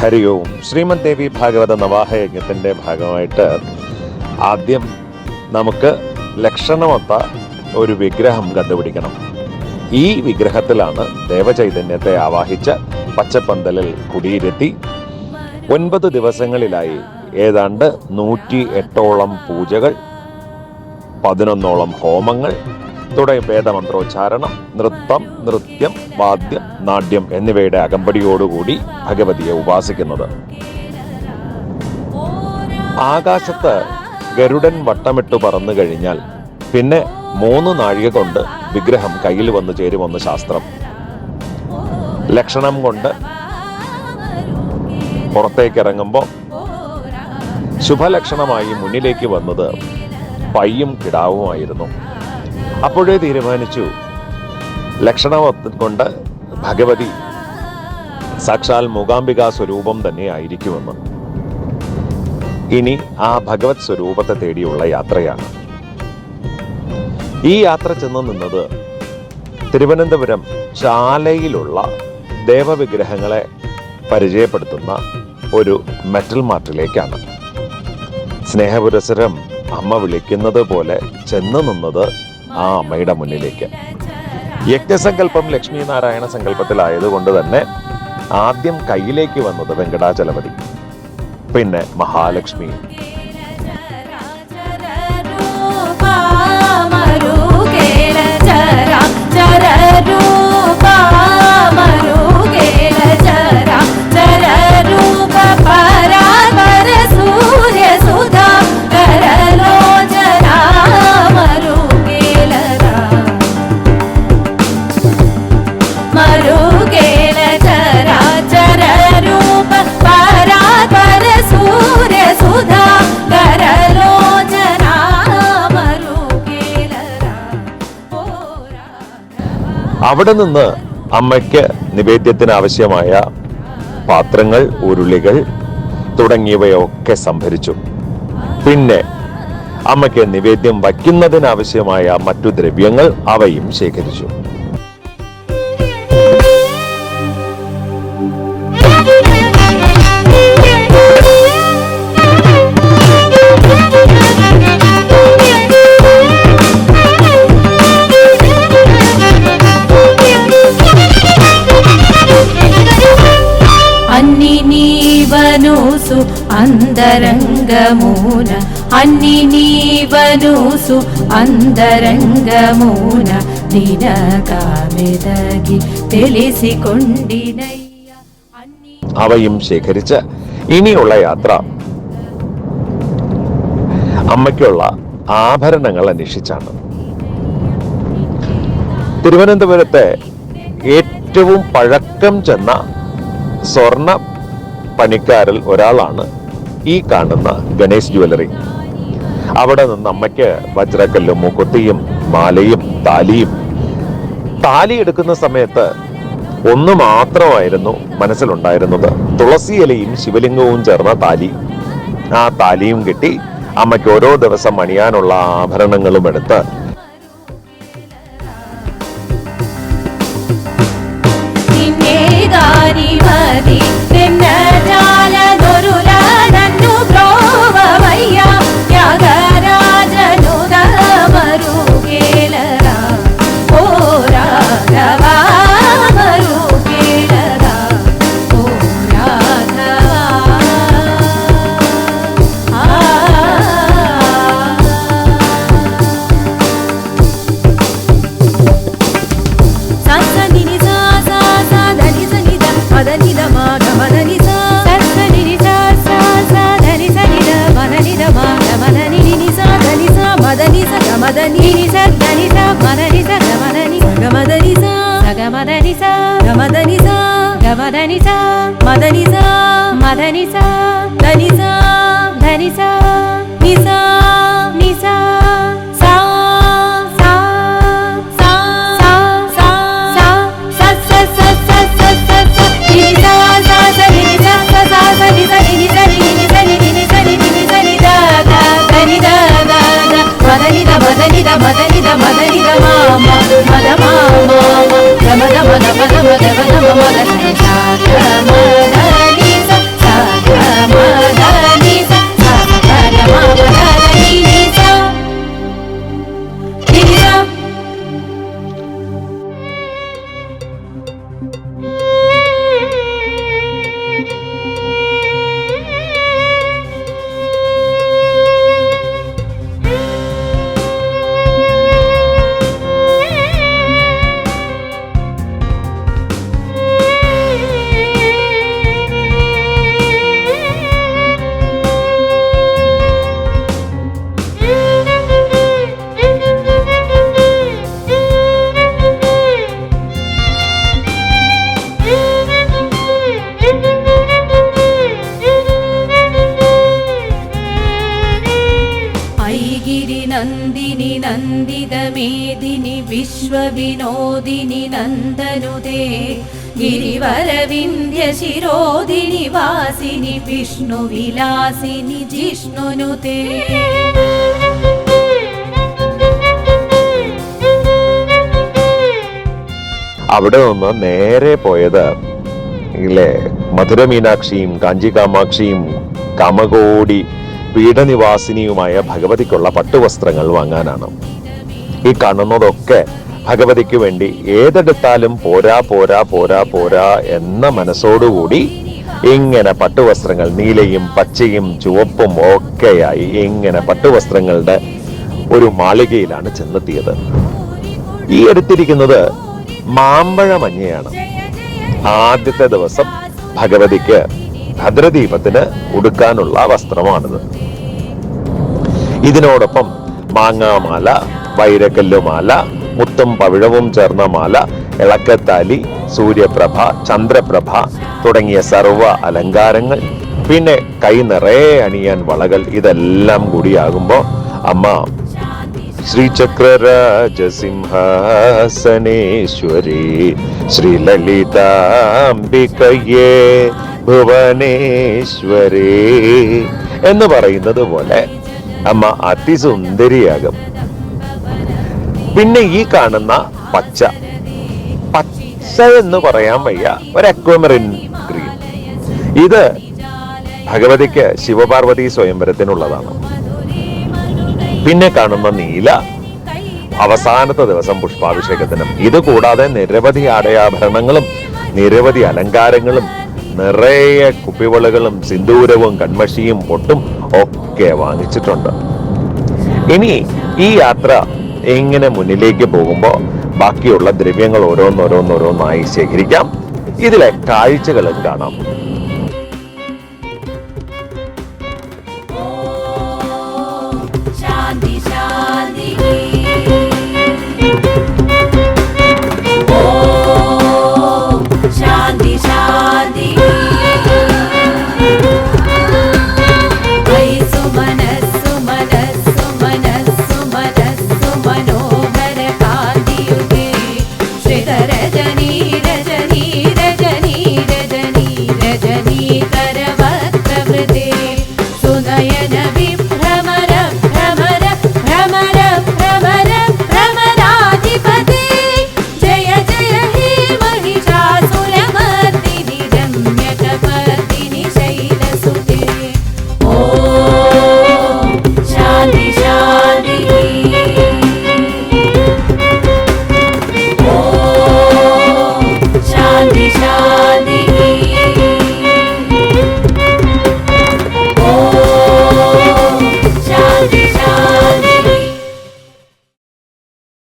ഹരി ഓം ശ്രീമദ് ദേവി ഭാഗവത നവാഹ യജ്ഞത്തിന്റെ ഭാഗമായിട്ട് ആദ്യം നമുക്ക് ലക്ഷണമൊത്ത ഒരു വിഗ്രഹം കണ്ടുപിടിക്കണം. ഈ വിഗ്രഹത്തിലാണ് ദേവചൈതന്യത്തെ ആവാഹിച്ച് പച്ചപ്പന്തലിൽ കുടിയിരുത്തി ഒൻപത് ദിവസങ്ങളിലായി ഏതാണ്ട് നൂറ്റി എട്ടോളം പൂജകൾ പതിനൊന്നോളം ഹോമങ്ങൾ തുടങ്ങിയ വേദമന്ത്രോച്ചാരണം നൃത്തം നൃത്യം വാദ്യം നാട്യം എന്നിവയുടെ അകമ്പടിയോടുകൂടി ഭഗവതിയെ ഉപാസിക്കുന്നത്. ആകാശത്ത് ഗരുഡൻ വട്ടമിട്ട് പറന്നു കഴിഞ്ഞാൽ പിന്നെ മൂന്ന് നാഴിക കൊണ്ട് വിഗ്രഹം കയ്യിൽ വന്നു ചേരുമെന്ന് ശാസ്ത്രം. ലക്ഷണം കൊണ്ട് പുറത്തേക്ക് ഇറങ്ങുമ്പോൾ ശുഭലക്ഷണമായി മുന്നിലേക്ക് വന്നത് പയ്യും കിടാവുമായിരുന്നു. അപ്പോഴേ തീരുമാനിച്ചു. ലക്ഷണവത്വം കൊണ്ട് ഭഗവതി സാക്ഷാൽ മൂകാംബിക സ്വരൂപം തന്നെ ആയിരിക്കുമെന്ന്. ഇനി ആ ഭഗവത് സ്വരൂപത്തെ തേടിയുള്ള യാത്രയാണ്. ഈ യാത്ര ചെന്ന് നിന്നത് തിരുവനന്തപുരം ചാലയിലുള്ള ദേവവിഗ്രഹങ്ങളെ പരിചയപ്പെടുത്തുന്ന ഒരു മെറ്റൽ മാർട്ടിലേക്കാണ്. സ്നേഹപുരസരം അമ്മ വിളിക്കുന്നത് പോലെ ചെന്ന് നിന്നത് ആ അമ്മയുടെ മുന്നിലേക്ക്. യജ്ഞസങ്കല്പം ലക്ഷ്മി നാരായണ സങ്കല്പത്തിലായതുകൊണ്ട് തന്നെ ആദ്യം കയ്യിലേക്ക് വന്നത് വെങ്കടാചലപതി പിന്നെ മഹാലക്ഷ്മി. മരുകേല അവിടെ നിന്ന് അമ്മയ്ക്ക് നിവേദ്യത്തിന് ആവശ്യമായ പാത്രങ്ങൾ ഉരുളികൾ തുടങ്ങിയവയൊക്കെ സംഭരിച്ചു. പിന്നെ അമ്മയ്ക്ക് നിവേദ്യം വയ്ക്കുന്നതിനാവശ്യമായ മറ്റു ദ്രവ്യങ്ങൾ അവയും ശേഖരിച്ചു. అన్ని నీవనుసు అందరంగమూన దినగా మెదగి తెలిసికొండినయ్య అన్ని അവയും ശേഖരിച്ച് ഇനിയുള്ള യാത്ര അമ്മയ്ക്കുള്ള ആഭരണങ്ങൾ അന്വേഷിച്ചാണ് തിരുവനന്തപുരത്തെ ഏറ്റവും പഴക്കം ചെന്ന സ്വർണ പണിക്കാരിൽ ഒരാളാണ് ഈ കാണുന്ന ഗണേശ് ജ്വല്ലറി അവിടെ നിന്ന് അമ്മയ്ക്ക് വജ്രക്കല്ലും മുക്കുത്തിയും മാലയും താലിയും. താലി എടുക്കുന്ന സമയത്ത് ഒന്ന് മാത്രമായിരുന്നു മനസ്സിലുണ്ടായിരുന്നത്. തുളസി ഇലയും ശിവലിംഗവും ചേർന്ന താലി. ആ താലിയും കിട്ടി അമ്മയ്ക്ക് ഓരോ ദിവസം അണിയാനുള്ള ആഭരണങ്ങളും എടുത്ത് మదనిసా మదనిసా మదనిసా ధనిసా ధనిసా నిసా నిసా మదనిద మదనిద మామ మద మామ మద మద మద మద మద Yeah. വിശ്വവിനോദിനി നന്ദനുദേ ഗിരിവരവിന്ധ്യ ശിരോദിനി വാസിനി വിഷ്ണുവിലാസിനി ജിഷ്ണുനുതേ. അവിടെ നിന്ന് നേരെ പോയത് ഇല്ലേ? മധുര മീനാക്ഷിയും കാഞ്ചി കാമാക്ഷിയും കാമകോടി പീഠനിവാസിനിയുമായ ഭഗവതിക്കുള്ള പട്ടുവസ്ത്രങ്ങൾ വാങ്ങാനാണ്. ഈ കാണുന്നതൊക്കെ ഭഗവതിക്ക് വേണ്ടി ഏതെടുത്താലും പോരാ പോരാ പോരാ പോരാ എന്ന മനസ്സോടുകൂടി ഇങ്ങനെ പട്ടുവസ്ത്രങ്ങൾ നീലയും പച്ചയും ചുവപ്പും ഒക്കെയായി ഇങ്ങനെ പട്ടുവസ്ത്രങ്ങളുടെ ഒരു മാളികയിലാണ് ചെന്നെത്തിയത്. ഈ എടുത്തിരിക്കുന്നത് മാമ്പഴ മഞ്ഞയാണ് ആദ്യത്തെ ദിവസം ഭഗവതിക്ക് ഭദ്രദീപത്തിന് ഉടുക്കാനുള്ള വസ്ത്രമാണിത്. ഇതിനോടൊപ്പം മാങ്ങാമാല വൈരക്കല്ലുമാല മുത്തും പവിഴവും ചേർന്ന മാല ഇളക്കത്താലി സൂര്യപ്രഭ ചന്ദ്രപ്രഭ തുടങ്ങിയ സർവ അലങ്കാരങ്ങൾ. പിന്നെ കൈ നിറയെ അണിയാൻ വളകൾ ഇതെല്ലാം കൂടിയാകുമ്പോൾ അമ്മ ശ്രീചക്രരാജസിംഹാസനേശ്വരി ശ്രീലളിതാംബികയേ ഭുവനേശ്വരി എന്ന് പറയുന്നത് പോലെ അമ്മ അതിസുന്ദരിയാകും. പിന്നെ ഈ കാണുന്ന പച്ച. പച്ച എന്ന് പറയാൻ വയ്യ. ഒരു അക്വമറിൻ ഗ്രീൻ. ഇത് ഭഗവതിക്ക് ശിവപാർവതി സ്വയംവരത്തിനുള്ളതാണ്. പിന്നെ കാണുന്ന നീല അവസാനത്തെ ദിവസം പുഷ്പാഭിഷേകത്തിനും. ഇത് കൂടാതെ നിരവധി ആടയാഭരണങ്ങളും നിരവധി അലങ്കാരങ്ങളും നിറയെ കുപ്പിവളകളും സിന്ദൂരവും കൺമഷിയും പൊട്ടും ഒക്കെ വാങ്ങിച്ചിട്ടുണ്ട്. ഇനി ഈ യാത്ര ഇങ്ങനെ മുന്നിലേക്ക് പോകുമ്പോൾ ബാക്കിയുള്ള ദ്രവ്യങ്ങൾ ഓരോന്നോരോന്നോരോന്നായി ശേഖരിക്കാം. ഇതിലെ കാഴ്ചകളും കാണാം. ശാന്തി ശാന്തി.